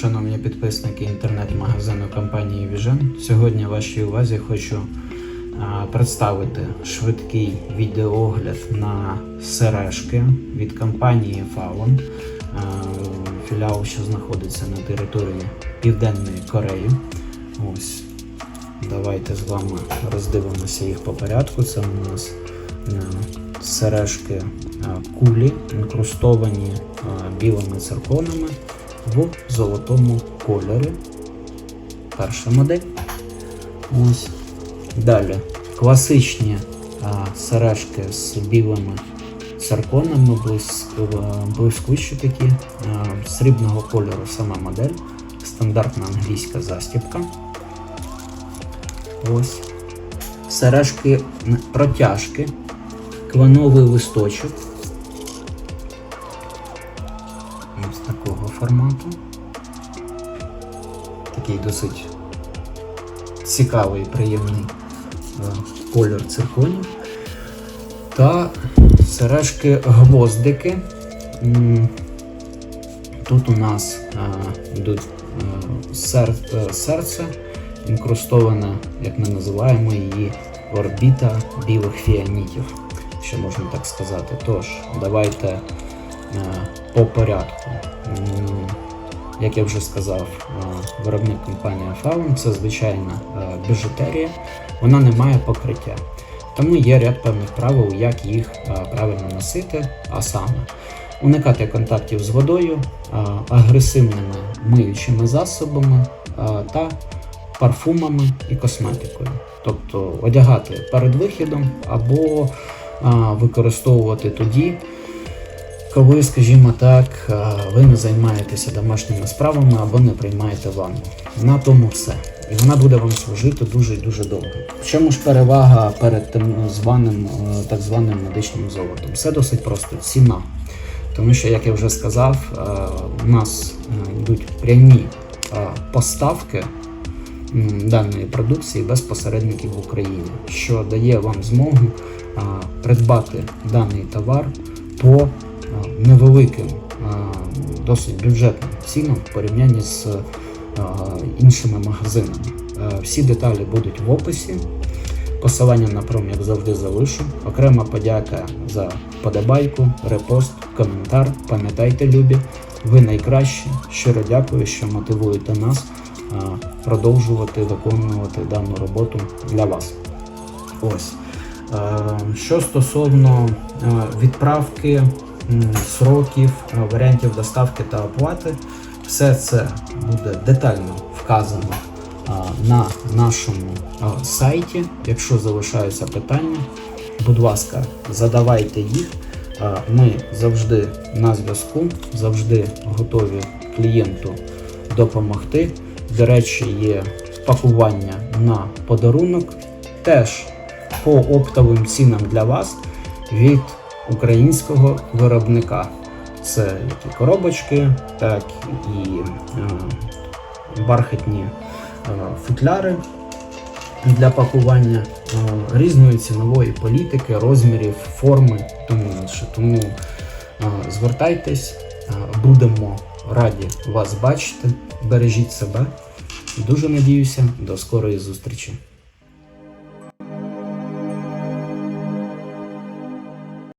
шановні підписники інтернет-магазину компанії Vision. Сьогодні вашій увазі хочу представити швидкий відеоогляд на сережки від компанії а, філіал, що знаходиться на території Південної Кореї. Ось давайте з вами роздивимося їх по порядку. Це у нас е, сережки кулі, інкрустовані білими цирконами в золотому кольорі. Перша модель. Ось. Далі класичні а, сережки з білими цирконами, блиск, блискучі такі, а, срібного кольору сама модель, стандартна англійська застібка. Ось. Сережки протяжки, клановий листочок. Ось такого формату. Такий досить цікавий, приємний е, кольор цирконів. Та сережки гвоздики. Тут у нас е, йдуть е, сер, серце, інкрустоване, як ми називаємо її, орбіта білих фіанітів, що можна так сказати. Тож, давайте по порядку. Як я вже сказав, е, виробник компанія Faun це звичайна е, біжутерія, вона не має покриття. Тому є ряд певних правил, як їх е, правильно носити, а саме уникати контактів з водою, е, агресивними миючими засобами е, та парфумами і косметикою. Тобто одягати перед вихідом або е, використовувати тоді, коли, скажімо так, е, ви не займаєтеся домашніми справами або не приймаєте ванну. На тому все. І вона буде вам служити дуже і дуже довго. В чому ж перевага перед тим званим е, так званим медичним золотом? Все досить просто ціна. Тому що, як я вже сказав, е, у нас е, йдуть прямі е, поставки даної продукції без посередників в Україні, що дає вам змогу придбати даний товар по невеликим, досить бюджетним цінам в порівнянні з іншими магазинами. Е, Всі деталі будуть в описі. Посилання на пром, як завжди, залишу. Окрема подяка за подобайку, репост, коментар. Пам'ятайте, любі, ви найкращі. Щиро дякую, що мотивуєте нас продовжувати виконувати дану роботу для вас. Ось. Е, Що стосовно е, відправки, сроків, е, варіантів доставки та оплати, все це буде детально вказано на нашому сайті. Якщо залишаються питання, будь ласка, задавайте їх. Ми завжди на зв'язку, завжди готові клієнту допомогти. До речі, є пакування на подарунок. Теж по оптовим цінам для вас від українського виробника. Це як і коробочки, так і е, бархатні е, футляри для пакування е, різної цінової політики, розмірів, форми, тому інше. Тому звертайтесь, будемо раді вас бачити. Бережіть себе. Дуже надіюся, до скорої зустрічі.